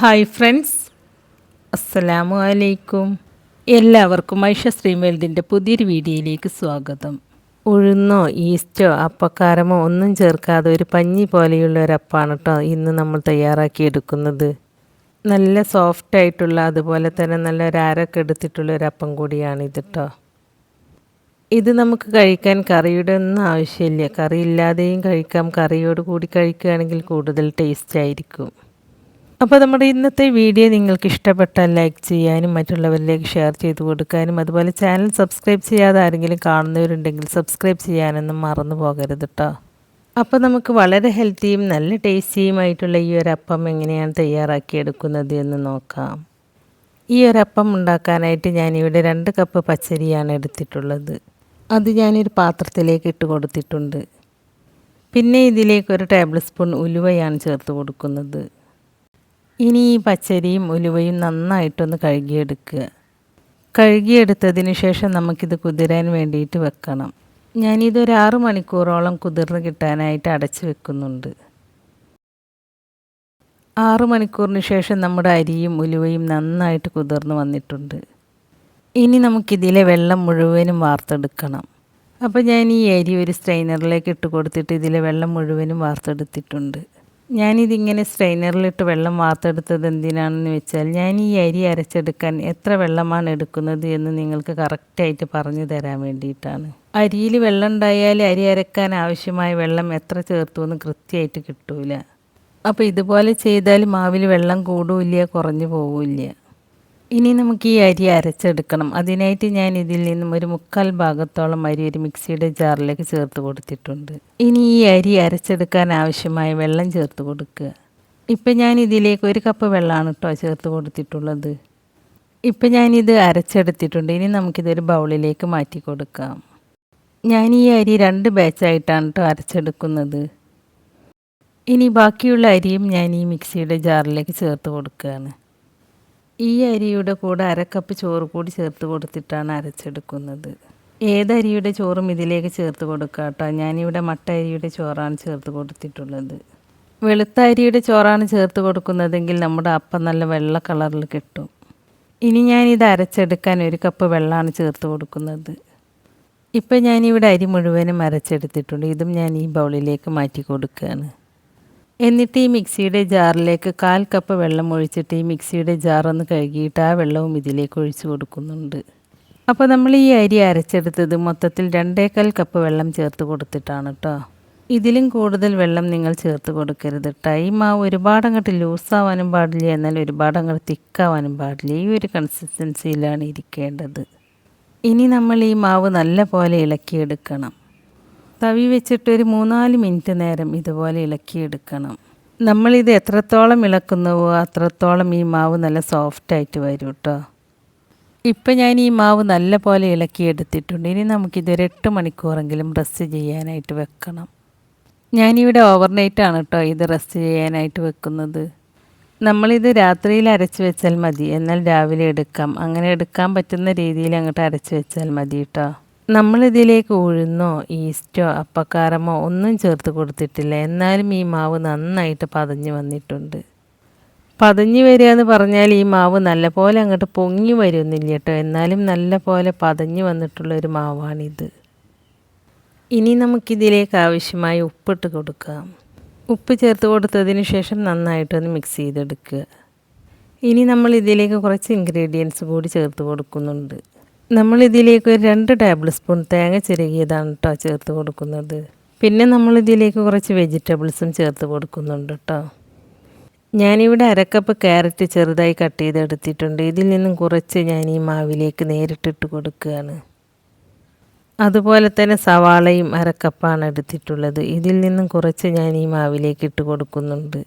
Hi friends. അസ്സലാമു അലൈക്കും. എല്ലാവർക്കും ഐഷ ശ്രീമേൽദിന്റെ പുതിയൊരു വീഡിയോയിലേക്ക് സ്വാഗതം. ഉഴുന്നോ ഈസ്റ്റോ അപ്പക്കാരമോ ഒന്നും ചേർക്കാതെ ഒരു പഞ്ഞി പോലെയുള്ള ഒരു അപ്പാണ് കേട്ടോ ഇന്ന് നമ്മൾ തയ്യാറാക്കി എടുക്കുന്നത്. നല്ല സോഫ്റ്റ് ആയിട്ടുള്ള അതുപോലെ തന്നെ നല്ല ഒരു അരക്ക് എടുത്തിട്ടുള്ള ഒരു അപ്പം കൂടിയാണ് ഇത് കേട്ടോ ഇത് നമുക്ക് കഴിക്കാൻ കറിയുടെ ഒന്നും ആവശ്യമില്ല. കറി ഇല്ലാതെയും കഴിക്കാം. കറിയോട് കൂടി കഴിക്കുകയാണെങ്കിൽ കൂടുതൽ ടേസ്റ്റ് ആയിരിക്കും. അപ്പോൾ നമ്മുടെ ഇന്നത്തെ വീഡിയോ നിങ്ങൾക്ക് ഇഷ്ടപ്പെട്ടാൽ ലൈക്ക് ചെയ്യാനും മറ്റുള്ളവരിലേക്ക് ഷെയർ ചെയ്ത് കൊടുക്കാനും അതുപോലെ ചാനൽ സബ്സ്ക്രൈബ് ചെയ്യാതെ ആരെങ്കിലും കാണുന്നവരുണ്ടെങ്കിൽ സബ്സ്ക്രൈബ് ചെയ്യാനൊന്നും മറന്നു പോകരുത് കേട്ടോ അപ്പോൾ നമുക്ക് വളരെ ഹെൽത്തിയും നല്ല ടേസ്റ്റിയുമായിട്ടുള്ള ഈ ഒരു അപ്പം എങ്ങനെയാണ് തയ്യാറാക്കിയെടുക്കുന്നത് എന്ന് നോക്കാം. ഈ ഒരു അപ്പം ഉണ്ടാക്കാനായിട്ട് ഞാനിവിടെ രണ്ട് കപ്പ് പച്ചരിയാണ് എടുത്തിട്ടുള്ളത്. അത് ഞാനൊരു പാത്രത്തിലേക്ക് ഇട്ട് കൊടുത്തിട്ടുണ്ട്. പിന്നെ ഇതിലേക്ക് ഒരു ടേബിൾ സ്പൂൺ ഉലുവയാണ് ചേർത്ത് കൊടുക്കുന്നത്. ഇനി ഈ പച്ചരിയും ഉലുവയും നന്നായിട്ടൊന്ന് കഴുകിയെടുക്കുക. കഴുകിയെടുത്തതിന് ശേഷം നമുക്കിത് കുതിരാൻ വേണ്ടിയിട്ട് വെക്കണം. ഞാനിതൊരു ആറ് മണിക്കൂറോളം കുതിർന്ന് കിട്ടാനായിട്ട് അടച്ചു വെക്കുന്നുണ്ട്. ആറു മണിക്കൂറിന് ശേഷം നമ്മുടെ അരിയും ഉലുവയും നന്നായിട്ട് കുതിർന്ന് വന്നിട്ടുണ്ട്. ഇനി നമുക്കിതിലെ വെള്ളം മുഴുവനും വാർത്തെടുക്കണം. അപ്പോൾ ഞാൻ ഈ അരി ഒരു സ്ട്രെയിനറിലേക്ക് ഇട്ട് കൊടുത്തിട്ട് ഇതിലെ വെള്ളം മുഴുവനും വാർത്തെടുത്തിട്ടുണ്ട്. ഞാനിതിങ്ങനെ സ്ട്രെയിനറിലിട്ട് വെള്ളം വാർത്തെടുത്തത് എന്തിനാണെന്ന് വെച്ചാൽ ഞാൻ ഈ അരി അരച്ചെടുക്കാൻ എത്ര വെള്ളമാണ് എടുക്കുന്നത് എന്ന് നിങ്ങൾക്ക് കറക്റ്റായിട്ട് പറഞ്ഞു തരാൻ വേണ്ടിയിട്ടാണ്. അരിയിൽ വെള്ളം ഉണ്ടായാൽ അരി അരക്കാൻ ആവശ്യമായ വെള്ളം എത്ര ചേർത്തു എന്ന് കൃത്യമായിട്ട് കിട്ടൂല. അപ്പോൾ ഇതുപോലെ ചെയ്താൽ മാവിൽ വെള്ളം കൂടില്ല കുറഞ്ഞു പോവില്ല ഇനി നമുക്ക് ഈ അരി അരച്ചെടുക്കണം. അതിനായിട്ട് ഞാൻ ഇതിൽ നിന്നും ഒരു മുക്കാൽ ഭാഗത്തോളം അരി ഒരു മിക്സിയുടെ ജാറിലേക്ക് ചേർത്ത് കൊടുത്തിട്ടുണ്ട്. ഇനി ഈ അരി അരച്ചെടുക്കാൻ ആവശ്യമായ വെള്ളം ചേർത്ത് കൊടുക്കുക. ഇപ്പം ഞാൻ ഇതിലേക്ക് ഒരു കപ്പ് വെള്ളമാണ് കേട്ടോ ചേർത്ത് കൊടുത്തിട്ടുള്ളത്. ഇപ്പം ഞാനിത് അരച്ചെടുത്തിട്ടുണ്ട്. ഇനി നമുക്കിതൊരു ബൗളിലേക്ക് മാറ്റി കൊടുക്കാം. ഞാൻ ഈ അരി രണ്ട് ബാച്ചായിട്ടാണ് കേട്ടോ അരച്ചെടുക്കുന്നത്. ഇനി ബാക്കിയുള്ള അരിയും ഞാൻ ഈ മിക്സിയുടെ ജാറിലേക്ക് ചേർത്ത് കൊടുക്കുകയാണ്. ഈ അരിയുടെ കൂടെ അരക്കപ്പ് ചോറ് കൂടി ചേർത്ത് കൊടുത്തിട്ടാണ് അരച്ചെടുക്കുന്നത്. ഏതരിയുടെ ചോറും ഇതിലേക്ക് ചേർത്ത് കൊടുക്കുക കേട്ടോ ഞാനിവിടെ മട്ട അരിയുടെ ചോറാണ് ചേർത്ത് കൊടുത്തിട്ടുള്ളത്. വെളുത്ത അരിയുടെ ചോറാണ് ചേർത്ത് കൊടുക്കുന്നതെങ്കിൽ നമ്മുടെ അപ്പം നല്ല വെള്ള കളറിൽ കിട്ടും. ഇനി ഞാനിത് അരച്ചെടുക്കാൻ ഒരു കപ്പ് വെള്ളമാണ് ചേർത്ത് കൊടുക്കുന്നത്. ഇപ്പം ഞാനിവിടെ അരി മുഴുവനും അരച്ചെടുത്തിട്ടുണ്ട്. ഇതും ഞാൻ ഈ ബൗളിലേക്ക് മാറ്റി കൊടുക്കുകയാണ്. എന്നിട്ട് ഈ മിക്സിയുടെ ജാറിലേക്ക് കാൽ കപ്പ് വെള്ളം ഒഴിച്ചിട്ട് ഈ മിക്സിയുടെ ജാറൊന്ന് കഴുകിയിട്ട് ആ വെള്ളവും ഇതിലേക്ക് ഒഴിച്ചു കൊടുക്കുന്നുണ്ട്. അപ്പോൾ നമ്മൾ ഈ അരി അരച്ചെടുത്തത് മൊത്തത്തിൽ രണ്ടേക്കാൽ കപ്പ് വെള്ളം ചേർത്ത് കൊടുത്തിട്ടാണ് കേട്ടോ ഇതിലും കൂടുതൽ വെള്ളം നിങ്ങൾ ചേർത്ത് കൊടുക്കരുത് ഈ മാവ് ഒരുപാട് അങ്ങോട്ട് ലൂസാവാനും പാടില്ല എന്നാൽ ഒരുപാട് അങ്ങോട്ട് തിക്കാവാനും പാടില്ല. ഈ ഒരു കൺസിസ്റ്റൻസിയിലാണ് ഇരിക്കേണ്ടത്. ഇനി നമ്മൾ ഈ മാവ് നല്ല പോലെ ഇളക്കിയെടുക്കണം. തവി വെച്ചിട്ട് ഒരു മൂന്നാൽ മിനിറ്റ് നേരം ഇതുപോലെ ഇളക്കിയെടുക്കണം. നമ്മളിത് എത്രത്തോളം ഇളക്കുന്നുവോ അത്രത്തോളം ഈ മാവ് നല്ല സോഫ്റ്റായിട്ട് വരും കേട്ടോ ഇപ്പം ഞാൻ ഈ മാവ് നല്ല പോലെ ഇളക്കിയെടുത്തിട്ടുണ്ട്. ഇനി നമുക്കിതൊരു എട്ട് മണിക്കൂറെങ്കിലും റെസ്റ്റ് ചെയ്യാനായിട്ട് വെക്കണം. ഞാനിവിടെ ഓവർനൈറ്റാണ് കേട്ടോ ഇത് റെസ്റ്റ് ചെയ്യാനായിട്ട് വെക്കുന്നത്. നമ്മളിത് രാത്രിയിൽ അരച്ച് വെച്ചാൽ മതി. എന്നാൽ രാവിലെ എടുക്കാം. അങ്ങനെ എടുക്കാൻ പറ്റുന്ന രീതിയിൽ അങ്ങോട്ട് അരച്ച് വെച്ചാൽ മതി കേട്ടോ നമ്മളിതിലേക്ക് ഉഴുന്നോ ഈസ്റ്റോ അപ്പക്കാരമോ ഒന്നും ചേർത്ത് കൊടുത്തിട്ടില്ല. എന്നാലും ഈ മാവ് നന്നായിട്ട് പതഞ്ഞ് വന്നിട്ടുണ്ട്. പതഞ്ഞ് വരിക എന്ന് പറഞ്ഞാൽ ഈ മാവ് നല്ലപോലെ അങ്ങോട്ട് പൊങ്ങി വരുന്നില്ല കേട്ടോ. എന്നാലും നല്ല പോലെ പതഞ്ഞ് വന്നിട്ടുള്ളൊരു മാവാണിത്. ഇനി നമുക്കിതിലേക്ക് ആവശ്യമായി ഉപ്പിട്ട് കൊടുക്കാം. ഉപ്പ് ചേർത്ത് കൊടുത്തതിന് ശേഷം നന്നായിട്ടൊന്ന് മിക്സ് ചെയ്തെടുക്കുക. ഇനി നമ്മൾ ഇതിലേക്ക് കുറച്ച് ഇൻഗ്രീഡിയൻസ് കൂടി ചേർത്ത് കൊടുക്കുന്നുണ്ട്. നമ്മൾ ഇതിലേക്ക് ഒരു രണ്ട് ടേബിൾ സ്പൂൺ തേങ്ങ ചിരകിയതാണ് കേട്ടോ ചേർത്ത് കൊടുക്കുന്നത്. പിന്നെ നമ്മൾ ഇതിലേക്ക് കുറച്ച് വെജിറ്റബിൾസും ചേർത്ത് കൊടുക്കുന്നുണ്ട് കേട്ടോ ഞാനിവിടെ അരക്കപ്പ് ക്യാരറ്റ് ചെറുതായി കട്ട് ചെയ്തെടുത്തിട്ടുണ്ട്. ഇതിൽ നിന്നും കുറച്ച് ഞാൻ ഈ മാവിലേക്ക് നേരിട്ടിട്ട് കൊടുക്കുകയാണ്. അതുപോലെ തന്നെ സവാളയും അരക്കപ്പാണ് എടുത്തിട്ടുള്ളത്. ഇതിൽ നിന്നും കുറച്ച് ഞാൻ ഈ മാവിലേക്ക് ഇട്ട് കൊടുക്കുന്നുണ്ട്.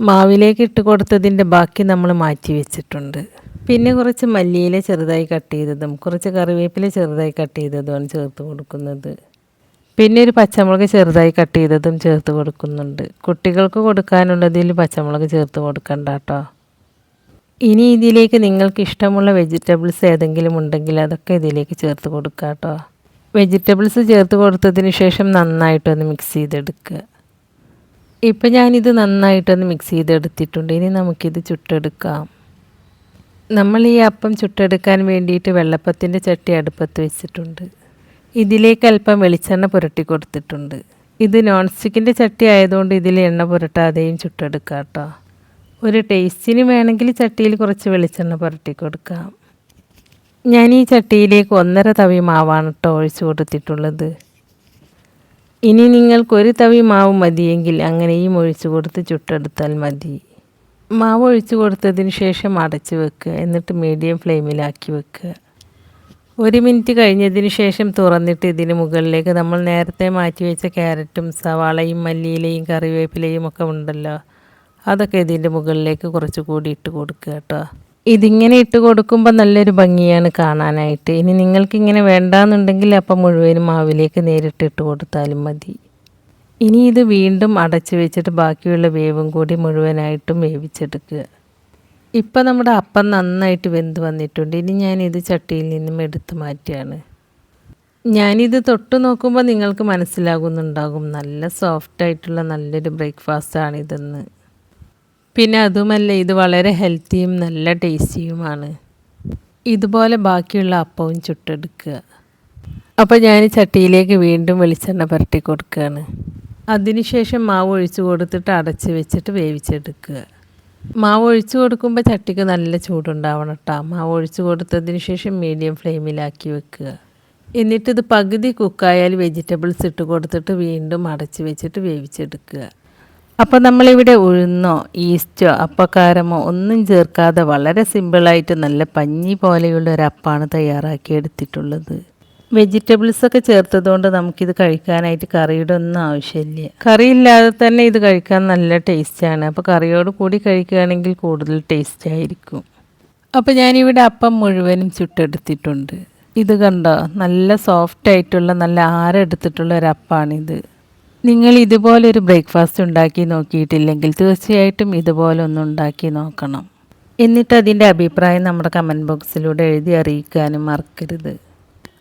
മാവിലേക്ക് ഇട്ട് കൊടുത്തതിന്റെ ബാക്കി നമ്മൾ മാറ്റി വെച്ചിട്ടുണ്ട്. പിന്നെ കുറച്ച് മല്ലിയില ചെറുതായി കട്ട് ചെയ്തതും കുറച്ച് കറിവേപ്പില ചെറുതായി കട്ട് ചെയ്തതുമാണ് ചേർത്ത് കൊടുക്കുന്നത്. പിന്നെ ഒരു പച്ചമുളക് ചെറുതായി കട്ട് ചെയ്തതും ചേർത്ത് കൊടുക്കുന്നുണ്ട്. കുട്ടികൾക്ക് കൊടുക്കാനുള്ളതിൽ പച്ചമുളക് ചേർത്ത് കൊടുക്കണ്ട കേട്ടോ. ഇനി ഇതിലേക്ക് നിങ്ങൾക്ക് ഇഷ്ടമുള്ള വെജിറ്റബിൾസ് ഏതെങ്കിലും ഉണ്ടെങ്കിൽ അതൊക്കെ ഇതിലേക്ക് ചേർത്ത് കൊടുക്കുക കേട്ടോ. വെജിറ്റബിൾസ് ചേർത്ത് കൊടുത്തതിന് ശേഷം നന്നായിട്ടൊന്ന് മിക്സ് ചെയ്തെടുക്കുക. ഇപ്പം ഞാനിത് നന്നായിട്ടൊന്ന് മിക്സ് ചെയ്തെടുത്തിട്ടുണ്ട്. ഇനി നമുക്കിത് ചുട്ടെടുക്കാം. നമ്മൾ ഈ അപ്പം ചുട്ടെടുക്കാൻ വേണ്ടിയിട്ട് വെള്ളപ്പത്തിന്റെ ചട്ടി അടുപ്പത്ത് വെച്ചിട്ടുണ്ട്. ഇതിലേക്ക് അല്പം വെളിച്ചെണ്ണ പുരട്ടി കൊടുത്തിട്ടുണ്ട്. ഇത് നോൺ സ്റ്റിക്കിന്റെ ചട്ടി ആയതുകൊണ്ട് ഇതിൽ എണ്ണ പുരട്ടാതെയും ചുട്ടെടുക്കാം കേട്ടോ ഒരു ടേസ്റ്റിന് വേണമെങ്കിൽ ചട്ടിയിൽ കുറച്ച് വെളിച്ചെണ്ണ പുരട്ടി കൊടുക്കാം. ഞാൻ ഈ ചട്ടിയിലേക്ക് ഒന്നര തവി മാവാണ് കേട്ടോ ഒഴിച്ചു കൊടുത്തിട്ടുള്ളത്. ഇനി നിങ്ങൾക്കൊരു തവി മാവ് മതിയെങ്കിൽ അങ്ങനെയും ഒഴിച്ചു കൊടുത്ത് ചുട്ടെടുത്താൽ മതി. മാവ് ഒഴിച്ചു കൊടുത്തതിന് ശേഷം അടച്ചു വെക്കുക. എന്നിട്ട് മീഡിയം ഫ്ലെയിമിലാക്കി വെക്കുക. ഒരു മിനിറ്റ് കഴിഞ്ഞതിന് ശേഷം തുറന്നിട്ട് ഇതിന് മുകളിലേക്ക് നമ്മൾ നേരത്തെ മാറ്റി വെച്ച ക്യാരറ്റും സവാളയും മല്ലിയിലയും കറിവേപ്പിലയും ഒക്കെ ഉണ്ടല്ലോ. അതൊക്കെ ഇതിന്റെ മുകളിലേക്ക് കുറച്ചുകൂടി ഇട്ട് കൊടുക്കുക കേട്ടോ. ഇതിങ്ങനെ ഇട്ട് കൊടുക്കുമ്പോൾ നല്ലൊരു ഭംഗിയാണ് കാണാനായിട്ട്. ഇനി നിങ്ങൾക്കിങ്ങനെ വേണ്ടാന്നുണ്ടെങ്കിൽ അപ്പം മുഴുവനും മാവിലേക്ക് നേരിട്ട് ഇട്ട് കൊടുത്താലും മതി. ഇനി ഇത് വീണ്ടും അടച്ചു വെച്ചിട്ട് ബാക്കിയുള്ള വേവും കൂടി മുഴുവനായിട്ടും വേവിച്ചെടുക്കുക. ഇപ്പം നമ്മുടെ അപ്പം നന്നായിട്ട് വെന്ത് വന്നിട്ടുണ്ട്. ഇനി ഞാനിത് ചട്ടിയിൽ നിന്നും എടുത്തു മാറ്റുകയാണ്. ഞാനിത് തൊട്ട് നോക്കുമ്പോൾ നിങ്ങൾക്ക് മനസ്സിലാകുന്നുണ്ടാകും. നല്ല സോഫ്റ്റ് ആയിട്ടുള്ള നല്ലൊരു ബ്രേക്ക്ഫാസ്റ്റാണിതെന്ന് പിന്നെ അതുമല്ല ഇത് വളരെ ഹെൽത്തിയും നല്ല ടേസ്റ്റിയുമാണ് ഇതുപോലെ ബാക്കിയുള്ള അപ്പവും ചുട്ടെടുക്കുക. അപ്പോൾ ഞാൻ ചട്ടിയിലേക്ക് വീണ്ടും വെളിച്ചെണ്ണ പുരട്ടി കൊടുക്കുകയാണ്. അതിനുശേഷം മാവ് ഒഴിച്ച് കൊടുത്തിട്ട് അടച്ച് വെച്ചിട്ട് വേവിച്ചെടുക്കുക. മാവ് ഒഴിച്ചു കൊടുക്കുമ്പോൾ ചട്ടിക്ക് നല്ല ചൂടുണ്ടാവണം കേട്ടോ മാവ് ഒഴിച്ച് കൊടുത്തതിന് ശേഷം മീഡിയം ഫ്ലെയിമിലാക്കി വെക്കുക. എന്നിട്ടിത് പകുതി കുക്കായാൽ വെജിറ്റബിൾസ് ഇട്ട് കൊടുത്തിട്ട് വീണ്ടും അടച്ച് വെച്ചിട്ട് വേവിച്ചെടുക്കുക. അപ്പോൾ നമ്മളിവിടെ ഉഴുന്നോ ഈസ്റ്റോ അപ്പക്കാരമോ ഒന്നും ചേർക്കാതെ വളരെ സിമ്പിളായിട്ട് നല്ല പഞ്ഞി പോലെയുള്ള ഒരു അപ്പാണ് തയ്യാറാക്കി എടുത്തിട്ടുള്ളത് വെജിറ്റബിൾസ് ഒക്കെ ചേർത്തതുകൊണ്ട് നമുക്കിത് കഴിക്കാനായിട്ട് കറിയുടെ ഒന്നും ആവശ്യമില്ല. കറി ഇല്ലാതെ തന്നെ ഇത് കഴിക്കാൻ നല്ല ടേസ്റ്റാണ് അപ്പോൾ കറിയോട് കൂടി കഴിക്കുകയാണെങ്കിൽ കൂടുതൽ ടേസ്റ്റ് ആയിരിക്കും. അപ്പോൾ ഞാനിവിടെ അപ്പം മുഴുവനും ചുട്ടെടുത്തിട്ടുണ്ട്. ഇത് കണ്ടോ? നല്ല സോഫ്റ്റ് ആയിട്ടുള്ള നല്ല ആരെടുത്തിട്ടുള്ള ഒരു അപ്പാണിത്. നിങ്ങൾ ഇതുപോലൊരു ബ്രേക്ക്ഫാസ്റ്റ് ഉണ്ടാക്കി നോക്കിയിട്ടില്ലെങ്കിൽ തീർച്ചയായിട്ടും ഇതുപോലെ ഒന്ന് ഉണ്ടാക്കി നോക്കണം. എന്നിട്ട് അതിന്റെ അഭിപ്രായം നമ്മുടെ കമന്റ് ബോക്സിലൂടെ എഴുതി അറിയിക്കാനും മറക്കരുത്.